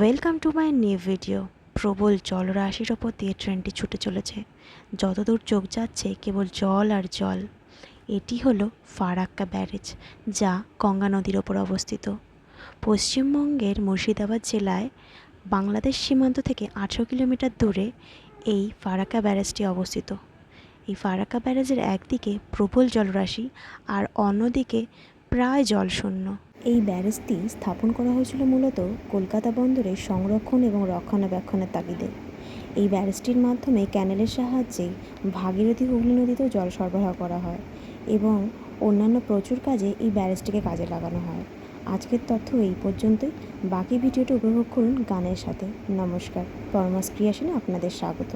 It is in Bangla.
Welcome to my new video প্রবল জলরাশির ওপর দিয়ে ট্রেনটি ছুটে চলেছে। যতদূর চোখ যাচ্ছে, কেবল জল আর জল। এটি হলো ফারাক্কা ব্যারেজ, যা গঙ্গা নদীর ওপর অবস্থিত। পশ্চিমবঙ্গের মুর্শিদাবাদ জেলায় বাংলাদেশ সীমান্ত থেকে আঠেরো কিলোমিটার দূরে এই ফারাক্কা ব্যারেজটি অবস্থিত। এই ফারাক্কা ব্যারেজের একদিকে প্রবল জলরাশি আর অন্যদিকে প্রায় জলশূন্য। এই ব্যারেজটি স্থাপন করা হয়েছিল মূলত কলকাতা বন্দরের সংরক্ষণ এবং রক্ষণাবেক্ষণের তাগিদে। এই ব্যারেজটির মাধ্যমে ক্যানেলের সাহায্যে ভাগীরথী হুগলি নদীতেও জল সরবরাহ করা হয় এবং অন্যান্য প্রচুর কাজে এই ব্যারেজটিকে কাজে লাগানো হয়। আজকের তথ্য এই পর্যন্তই। বাকি ভিডিওটি উপভোগ করুন গানের সাথে। নমস্কার। পরমাস ক্রিয়াশনে আপনাদের স্বাগত।